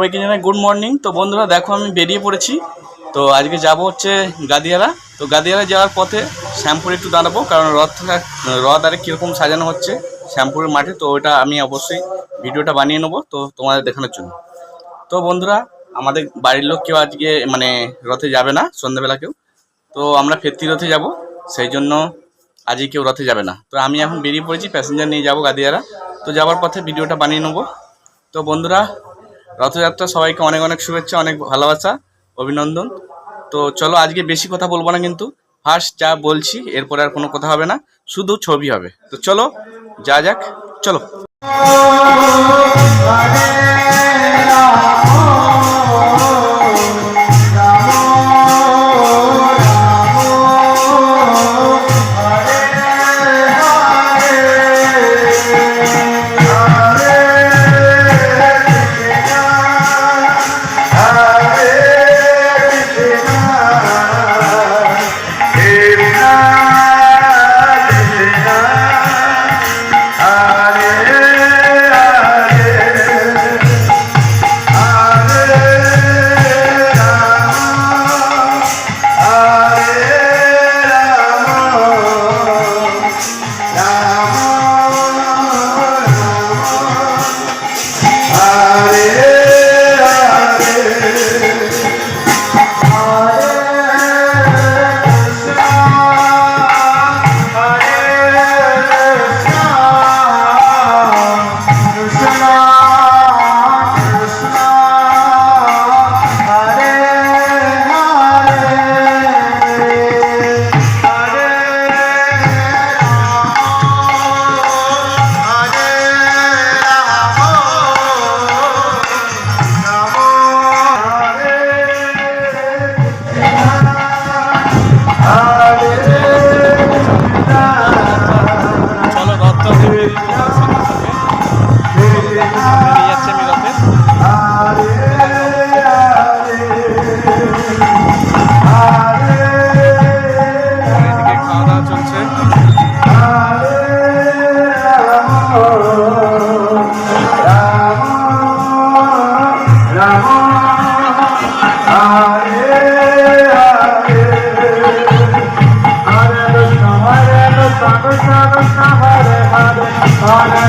সবাইকে জানাই good morning তো বন্ধুরা, দেখো আমি বেরিয়ে পড়েছি। তো আজকে যাব হচ্ছে গাদিয়ারা তো গাদিয়ারা যাওয়ার পথে শ্যামপুরে একটু দাঁড়াবো, কারণ রথ রথ আরে কীরকম সাজানো হচ্ছে শ্যামপুরের মাঠে, তো ওটা আমি অবশ্যই ভিডিওটা বানিয়ে নেব, তো তোমাদের দেখানোর জন্য। তো বন্ধুরা, আমাদের বাড়ির লোক কেউ আজকে মানে রথে যাবে না, সন্ধ্যাবেলা কেউ। তো আমরা ফেরতি রথে যাব, সেই জন্য আজকে কেউ রথে যাবে না। তো আমি এখন বেরিয়ে পড়েছি, প্যাসেঞ্জার নিয়ে যাব গাদিয়ারা তো যাওয়ার পথে ভিডিওটা বানিয়ে নেব। তো বন্ধুরা রথযাত্রা সবাইকে অনেক অনেক শুভেচ্ছা অনেক ভালোবাসা অভিনন্দন তো চলো আজকে বেশি কথা বলব না কিন্তু ফার্স্ট যা বলছি এরপরে আর কোনো কথা হবে না শুধু ছবি হবে তো চলো যা যাক চলো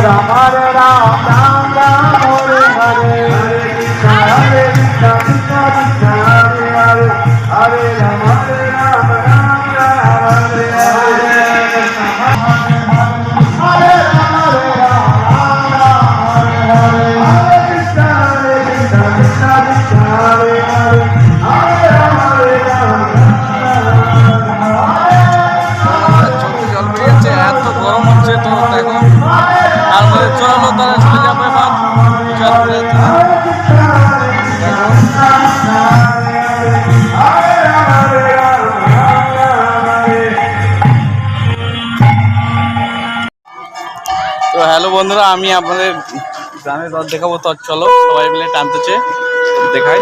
আমার রাম বন্ধুরা আমি আপনাদের গ্রামের রথ দেখাবো। তো চলো সবাই মিলে টানতেছে। দেখাই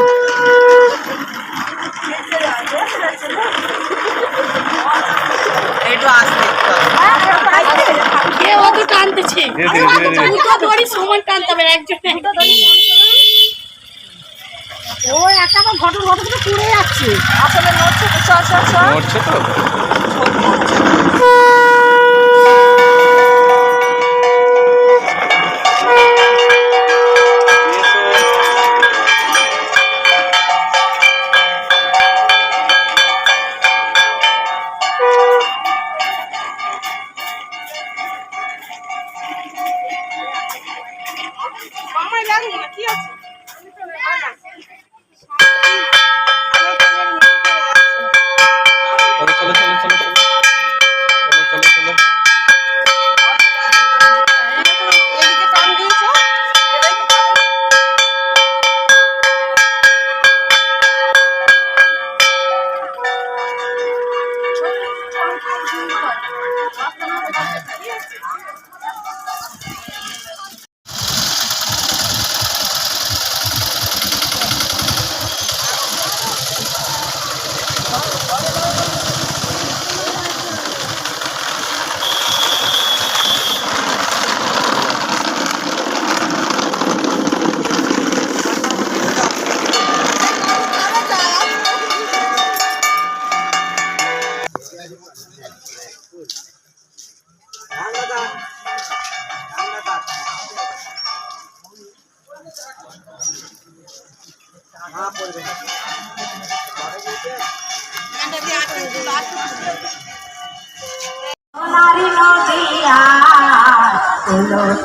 ঘটন ঘটন করে পুড়ে যাচ্ছে। আসলে নড়ছে তো? কি আছে?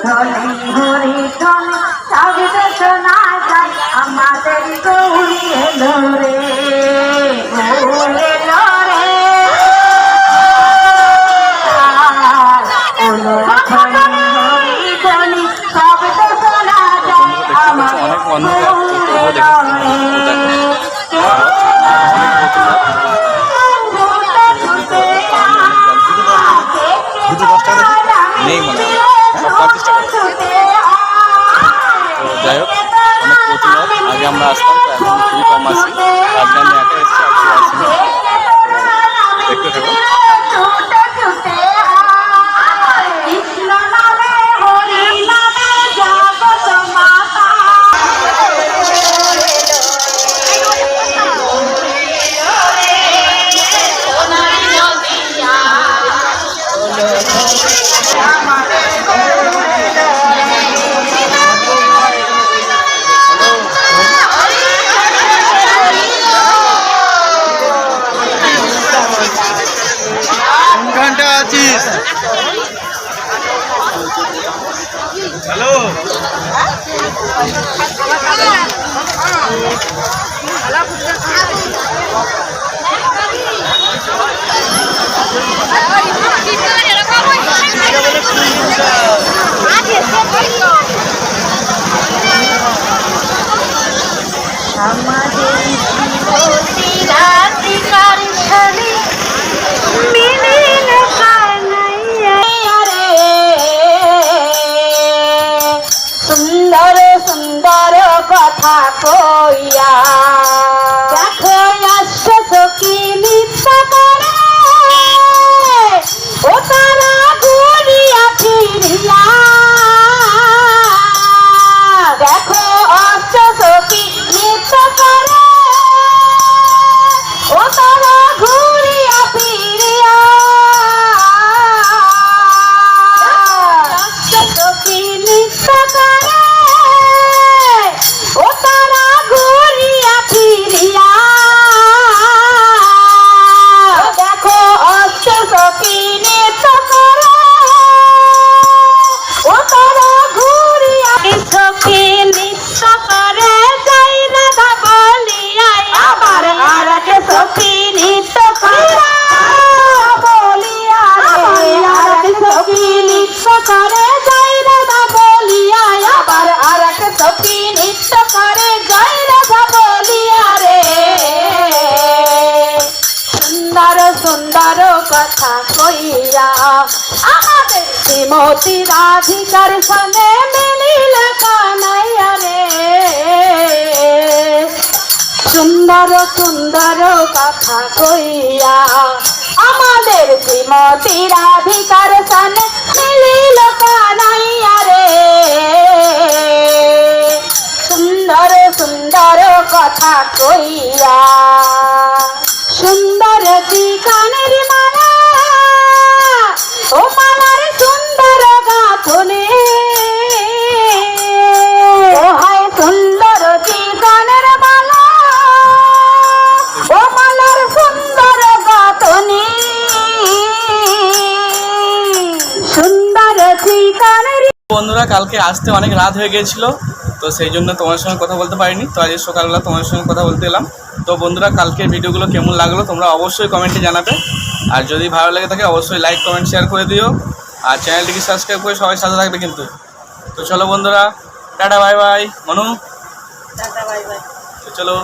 তুলো থলি হরি থলি শব্দ শোনা আমাদের গৌরী এলো রে এলো রে তুলো থলি হরি থলি শব্দ শোনা যায় আমাদের আগে আমরা আসতাম তো এখন খুবই কম আসি আজকে আমি হ্যালো কইয়া সুন্দর কথা কইয়া, আমাদের শ্রীমতী রাধিকার সঙ্গে মিলিল কানাইয়া রে। সুন্দর সুন্দর কথা কইয়া, আমাদের শ্রীমতী রাধিকার আসতে অনেক রাত হয়ে গিয়েছিল তো সেই জন্য তোমার সঙ্গে কথা বলতে পারিনি। তো আজকে সকালবেলা তোমার সঙ্গে কথা বলতে এলাম। তো বন্ধুরা কালকের ভিডিওগুলো কেমন লাগল তোমরা অবশ্যই কমেন্টে জানাবে। আর যদি ভালো লাগে থাকে অবশ্যই লাইক কমেন্ট শেয়ার করে দিও। আর চ্যানেলটিকে সাবস্ক্রাইব করে সবাই সাথে থাকবে কিন্তু। তো চলো বন্ধুরা টাটা বাই বাই। মনু? তো চলো।